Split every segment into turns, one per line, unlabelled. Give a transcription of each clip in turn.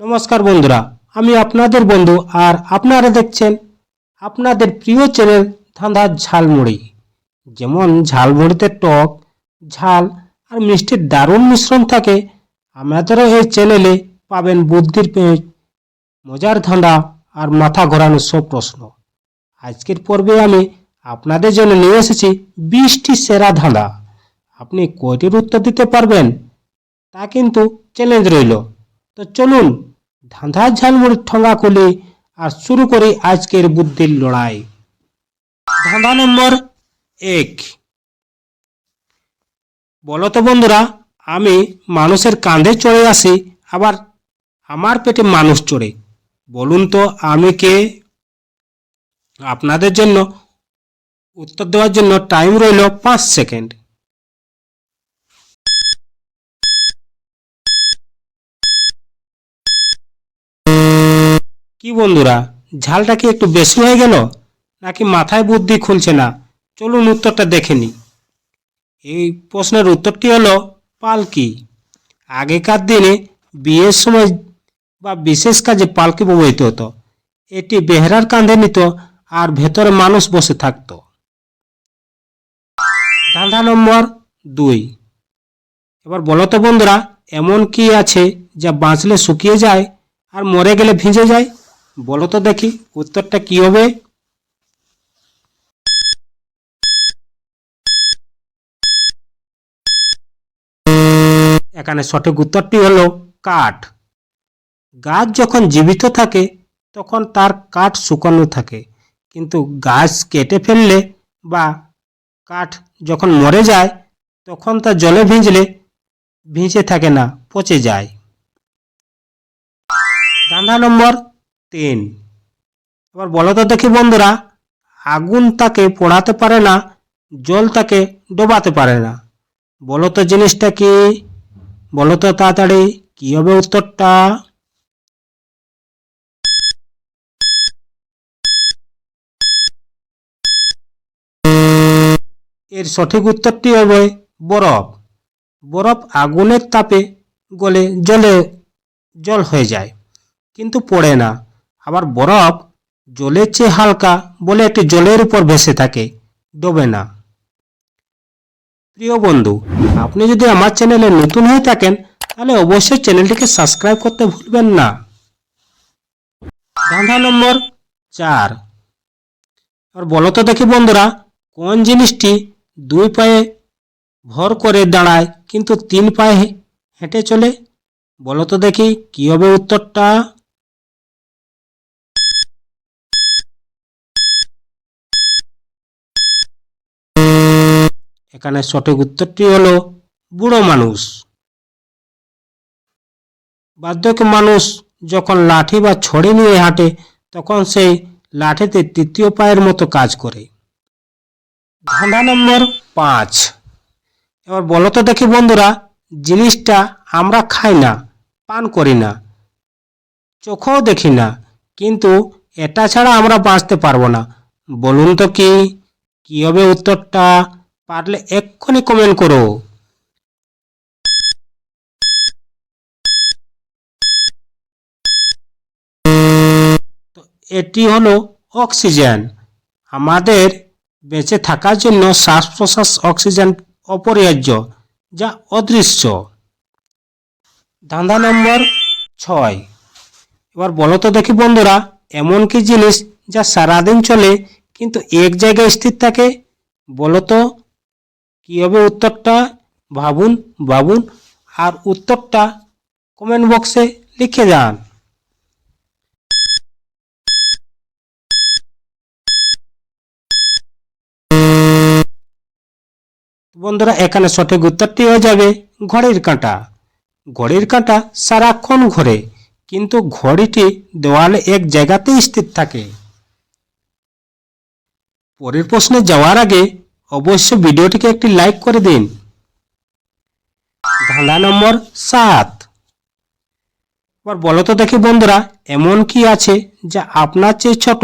নমস্কার বন্ধুরা, আমি আপনাদের বন্ধু আর আপনারা দেখছেন আপনাদের প্রিয় চ্যানেল ধাঁধার ঝালমুড়ি। যেমন ঝালমুড়িতে টক, ঝাল আর মিষ্টির দারুণ মিশ্রণ থাকে, আমাদেরও এই চ্যানেলে পাবেন বুদ্ধির পেঁচ মজার ধাঁধা আর মাথা ঘোরানোর সব প্রশ্ন। আজকের পর্বে আমি আপনাদের জন্য নিয়ে এসেছি বিশটি সেরা ধাঁধা। আপনি কয়টির উত্তর দিতে পারবেন? তা কিন্তু চ্যালেঞ্জ রইল। তো চলুন ধাঁধা ঝালমুড়ি ঠঙ্গা খুলি আর শুরু করে আজকের বুদ্ধির লড়াই। ধাঁধা নম্বর এক। বলো তো বন্ধুরা, আমি মানুষের কাঁধে চড়ে আসি, আবার আমার পেটে মানুষ চড়ে। বলুন তো আমি কে? আপনাদের জন্য উত্তর দেওয়ার জন্য টাইম রইল পাঁচ সেকেন্ড কি বন্ধুরা, ঝালটা কি একটু বেশি হয়ে গেল? নাকি মাথায় বুদ্ধি খুলছে না? চলুন উত্তরটা দেখে নিই। এই প্রশ্নের উত্তরটি হলো পালকি। আগেকার দিনে বিয়ের সময় বা বিশেষ কাজে পালকি ব্যবহৃত হতো। এটি বেহরার কাঁধে নিত আর ভেতরে মানুষ বসে থাকতো। ধাঁধা নম্বর দুই। এবার বলো তো বন্ধুরা, এমন কি আছে যা বাঁচলে শুকিয়ে যায় আর মরে গেলে ভিজে যায়? বলো তো দেখি, উত্তরটা কি হবে? এখানে সঠিক উত্তরটি হলো কাঠ। গাছ যখন জীবিত থাকে, তখন তার কাঠ শুকানো থাকে। কিন্তু গাছ কেটে ফেললে বা কাঠ যখন মরে যায়, তখন তা জলে ভিজলে, ভিজে থাকে না, পচে যায়। ধাঁধা নম্বর তিন। এবার বলো তো দেখি বন্ধুরা, আগুন তাকে পোড়াতে পারে না, জল তাকে ডোবাতে পারে না। বলো তো জিনিসটা কি? বলো তো তাড়াতাড়ি, কি হবে উত্তরটা? এর সঠিক উত্তরটি হবে বরফ। বরফ আগুনের তাপে গলে জলে জল হয়ে যায়, কিন্তু পড়ে না। আবার বরফ জলের চেয়ে হালকা বলে একটি জলের উপর ভেসে থাকে, ডোবে না। প্রিয় বন্ধু, আপনি যদি আমার চ্যানেলে নতুন হয়ে থাকেন, তাহলে অবশ্যই চ্যানেলটিকে সাবস্ক্রাইব করতে ভুলবেন না। ধাঁধা নম্বর চার। আর বলো তো দেখি বন্ধুরা, কোন জিনিসটি দুই পায়ে ভর করে দাঁড়ায়, কিন্তু তিন পায়ে হেঁটে চলে? বলো তো দেখি কি হবে উত্তরটা? এখানে সঠিক উত্তরটি হল বুড়ো মানুষ। বার্ধক্য মানুষ যখন লাঠি বা ছড়ি নিয়ে হাঁটে, তখন সেই লাঠিতে তৃতীয় পায়ের মতো কাজ করে। ধাঁধা নম্বর পাঁচ। এবার বলো তো দেখি বন্ধুরা, জিনিসটা আমরা খাই না, পান করি না, চোখেও দেখি না, কিন্তু এটা ছাড়া আমরা বাঁচতে পারব না। বলুন তো কি কি হবে উত্তরটা? পারলে এক্ষুনি কমেন্ট করো। তো এটি হলো অক্সিজেন আমাদের বেঁচে থাকার জন্য শ্বাস প্রশ্বাস অক্সিজেন অপরিহার্য, যা অদৃশ্য। ধাঁধা নম্বর ছয়। এবার বলো তো দেখি বন্ধুরা, এমন কি জিনিস যা সারাদিন চলে কিন্তু এক জায়গায় স্থির থাকে? বলো তো কি হবে উত্তরটা? ভাবুন ভাবুন। আর উত্তরটা কমেন্ট বক্সে লিখে যান। বন্ধুরা, এখানে সঠিক উত্তরটি হয়ে যাবে ঘড়ির কাঁটা। ঘড়ির কাঁটা সারাক্ষণ ঘোরে, কিন্তু ঘড়িটি দেওয়ালে এক জায়গাতেই স্থির থাকে। পরের প্রশ্নে যাওয়ার আগে অবশ্যই ভিডিওটিকে একটি লাইক করে দিন। ধাঁধা নম্বর সাত। এবার বলো তো দেখি বন্ধুরা, এমন কি আছে যা আপনার চেয়ে ছোট,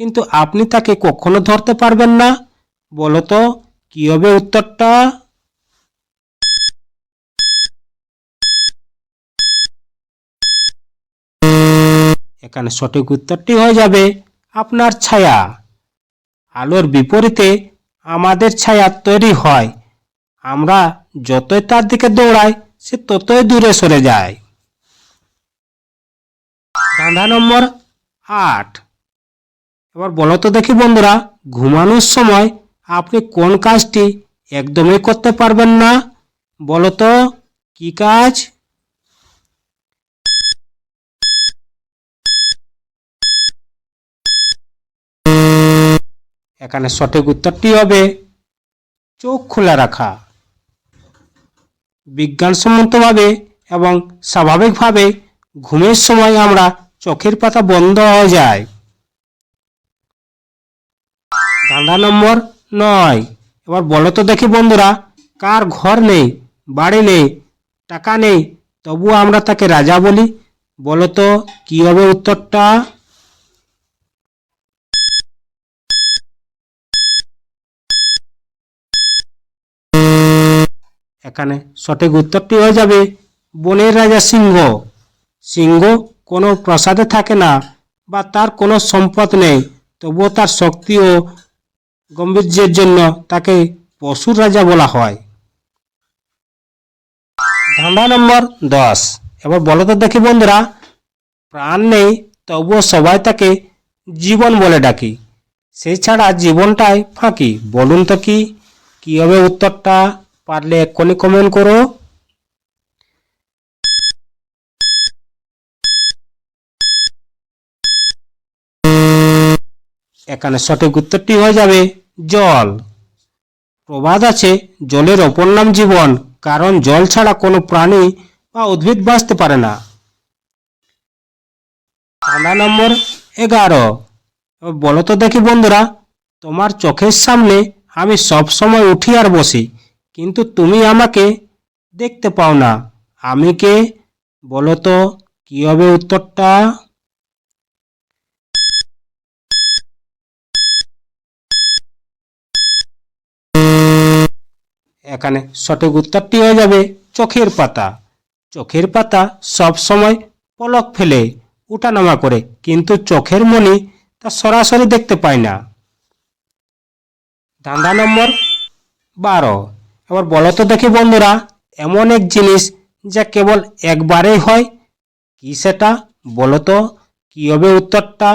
কিন্তু আপনি তাকে কখনো ধরতে পারবেন না? বলো তো, কি হবে উত্তরটা? এখানে সঠিক উত্তরটি হয়ে যাবে আপনার ছায়া। আলোর বিপরীতে আমাদের ছায়া তৈরি হয়। আমরা যতই তার দিকে দৌড়াই, সে ততই দূরে সরে যায়। ধাঁধা নম্বর আট। এবার বলো তো দেখি বন্ধুরা, ঘুমানোর সময় আপনি কোন কাজটি একদমই করতে পারবেন না? বলো তো, কি কাজ? এখানে সঠিক উত্তরটি হবে চোখ খোলা রাখা। বিজ্ঞানসম্মতভাবে এবং স্বাভাবিকভাবে ঘুমের সময় আমরা চোখের পাতা বন্ধ হয়ে যায়। ধাঁধা নম্বর নয়। এবার বলো তো দেখি বন্ধুরা, কার ঘর নেই, বাড়ি নেই, টাকা নেই, তবুও আমরা তাকে রাজা বলি। বলো তো, কি হবে উত্তরটা? এখানে সঠিক উত্তরটি হয়ে যাবে বনের রাজা সিংহ। সিংহ কোনো প্রাসাদে থাকে না বা তার কোনো সম্পদ নেই, তবুও তার শক্তি ও গম্ভীর্যের জন্য তাকে পশুর রাজা বলা হয়। ধাঁধা নম্বর দশ। এবার বলো তো দেখি বন্ধুরা, প্রাণ নেই, তবুও সবাই তাকে জীবন বলে ডাকি। সেই ছাড়া জীবনটাই ফাঁকি। বলুন তো কি? কি হবে উত্তরটা পারলে এক্ষুনি কমেন্ট করো। এখানে সঠিক উত্তরটি হয়ে যাবে, জল। প্রবাদ আছে, জলের অপর নাম জীবন, কারণ জল ছাড়া কোনো প্রাণী বা উদ্ভিদ বাঁচতে পারে না। ধাঁধা নম্বর, এগারো। বলো তো দেখি বন্ধুরা, তোমার চোখের সামনে আমি সব সময় উঠি আর বসি। কিন্তু তুমি আমাকে দেখতে পাও না। আমি কে? বলো তো, কি হবে উত্তরটা? এখানে সঠিক উত্তরটি হয়ে যাবে চোখের পাতা। চোখের পাতা সব সময় পলক ফেলে, উঠানামা করে, কিন্তু চোখের মনি তা সরাসরি দেখতে পায় না। ধান্দা নম্বর বারো। এবার বলো তো দেখি বন্ধুরা, এমন এক জিনিস যা কেবল একবারেই হয়, কি সেটা? বলো তো, কি হবে উত্তরটা?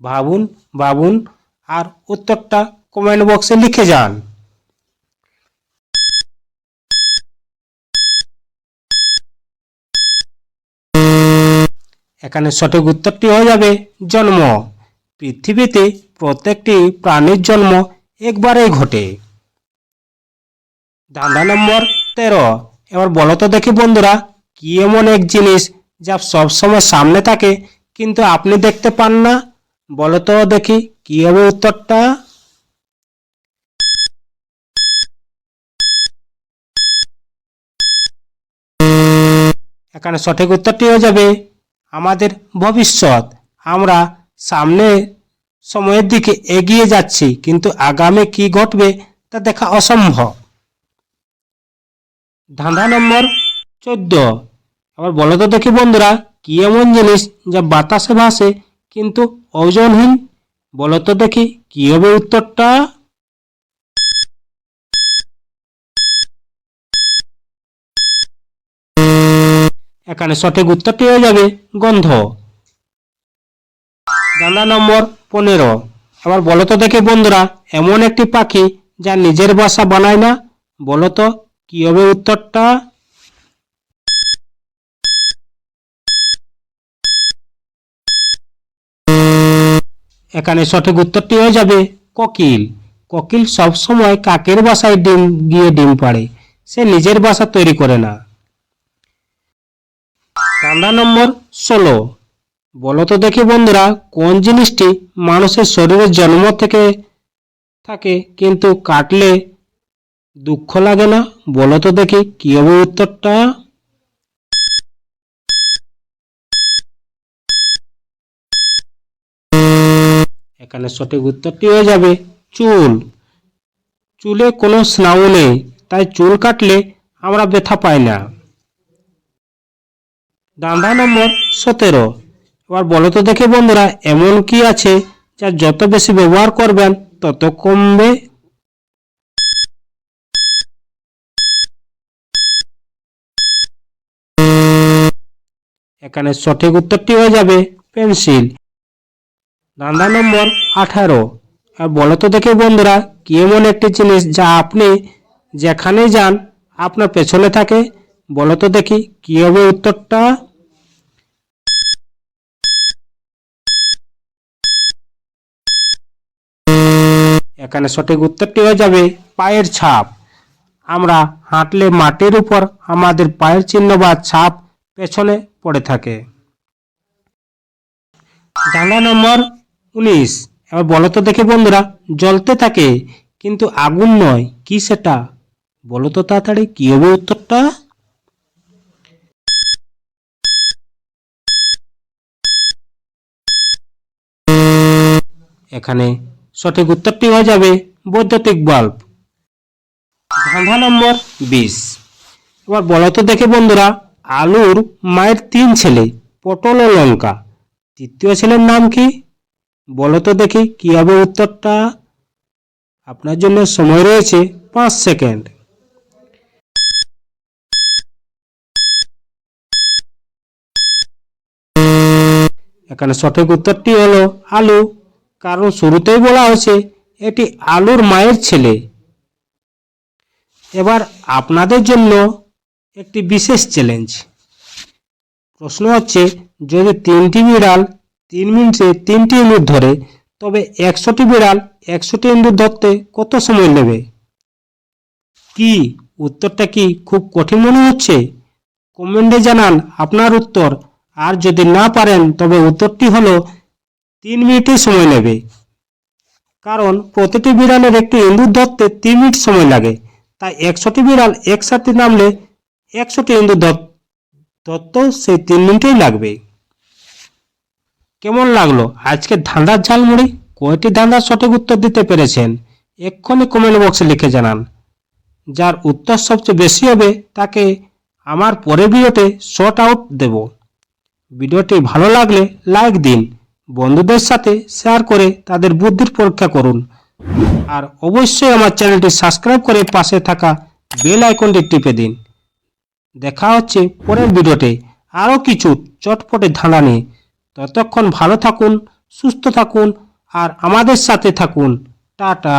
ভাবুন ভাবুন, আর উত্তরটা কমেন্ট বক্সে লিখে যান। এখানে সঠিক উত্তরটি হয়ে যাবে, জন্ম। পৃথিবীতে প্রত্যেকটি প্রাণীর জন্ম একবারেই ঘটে। ধাঁধা নম্বর তেরো। এবার বলো তো দেখি বন্ধুরা, কি এমন এক জিনিস যা সবসময় সামনে থাকে কিন্তু আপনি দেখতে পান না? বলো তো দেখি, কি হবে উত্তরটা? এখানে সঠিক উত্তরটি হয়ে যাবে, আমাদের ভবিষ্যৎ। আমরা সামনে সময়ের দিকে এগিয়ে যাচ্ছি, কিন্তু আগামী কি ঘটবে তা দেখা অসম্ভব। ধাঁধা নম্বর চোদ্দ। আবার বলো তো দেখি বন্ধুরা, কি এমন জিনিস যা বাতাসে ভাসে কিন্তু ওজনহীন বলো তো দেখি, কি হবে উত্তরটা? এখানে সঠিক উত্তরটি হয়ে যাবে গন্ধ। জানা নম্বর পনেরো। আবার বলো তো দেখি বন্ধুরা, এমন একটি পাখি যা নিজের বাসা বানায় না? বলো তো কি হবে উত্তরটা? এখানে সঠিক উত্তরটি হয়ে যাবে কোকিল। কোকিল সবসময় কাকের বাসায় ডিম, গিয়ে ডিম পাড়ে। সে নিজের বাসা তৈরি করে না। কান্দা নম্বর ষোলো। বলো তো দেখি বন্ধুরা, কোন জিনিসটি মানুষের শরীরের জন্ম থেকে থাকে, কিন্তু কাটলে দুঃখ লাগে না? বলো তো দেখি, কি হবে উত্তরটা? এখানে সঠিক উত্তরটি হয়ে যাবে, চুল। চুলে কোনো স্নায়ু নেই, তাই চুল কাটলে আমরা ব্যথা পাই না। দান্দা নম্বর সতেরো। এবার বলো তো দেখে বন্ধুরা, এমন কি আছে যা যত বেশি ব্যবহার করবেন, তত কমবে এখানে সঠিক উত্তরটি হয়ে যাবে পেন্সিল। ধান্দা নম্বর আঠারো। আর বলো তো দেখে বন্ধুরা, কি এমন একটি জিনিস যা আপনি যেখানেই যান, আপনার পেছনে থাকে? বলো তো দেখি, কি হবে উত্তরটা? এখানে সঠিক উত্তরটি হয়ে যাবে পায়ের ছাপ। আমরা হাঁটলে মাটির উপর আমাদের পায়ের চিহ্ন বা ছাপ পেছনে পড়ে থাকে। ডাঙ্গা নম্বর উনিশ। এবার বলো তো দেখি বন্ধুরা, জ্বলতে থাকে কিন্তু আগুন নয়, কি সেটা? বলো তো তাড়াতাড়ি, কি হবে উত্তরটা? এখানে সঠিক উত্তরটি হয়ে যাবে বৈদ্যুতিক বাল্ব। ধাঁধা নম্বর বিশ। এবার বলো তো দেখে বন্ধুরা আলুর মায়ের তিন ছেলে, পটল ও লঙ্কা। তৃতীয় ছেলের নাম কি? বলো তো দেখি কি হবে উত্তরটা। আপনার জন্য সময় রয়েছে পাঁচ সেকেন্ড। এখানে সঠিক উত্তরটি হলো আলু। কারণ শুরুতেই বলা হয়েছে এটি আলুর মায়ের ছেলে। এবার আপনাদের জন্য একটি বিশেষ চ্যালেঞ্জ প্রশ্ন হচ্ছে, যদি তিনটি বিড়াল তিন মিনিটে তিনটি ইঁদুর ধরে, তবে একশোটি বিড়াল একশোটি ইঁদুর ধরতে কত সময় নেবে? কি? উত্তরটা কি খুব কঠিন মনে হচ্ছে? কমেন্টে জানান আপনার উত্তর। আর যদি না পারেন, তবে উত্তরটি হলো, তিন মিনিটই সময় নেবে। কারণ প্রতিটি বিড়ালের একটি ইঁদুর ধরতে তিন মিনিট সময় লাগে। তাই একশোটি বিড়াল একসাথে নামলে একশোটি ইঁদুর দত্ত সেই তিন মিনিটেই লাগবে। কেমন লাগল? আজকে ধাঁধার ঝালমুড়ি? কয়টি ধাঁধার সঠিক উত্তর দিতে পেরেছেন? এক্ষুনি কমেন্ট বক্সে লিখে জানান। যার উত্তর সবচেয়ে বেশি হবে, তাকে আমার পরের ভিডিওতে শর্ট আউট দেব। ভিডিওটি ভালো লাগলে লাইক দিন। বন্ধুদের সাথে শেয়ার করে তাদের বুদ্ধির পরীক্ষা করুন। আর অবশ্যই আমার চ্যানেলটি সাবস্ক্রাইব করে পাশে থাকা বেল আইকনটি টিপে দিন। দেখা হচ্ছে পরের ভিডিওতে। আরও কিছু চটপটে ধাঁধা নিয়ে। ততক্ষণ ভালো থাকুন, সুস্থ থাকুন, আর আমাদের সাথে থাকুন। টাটা।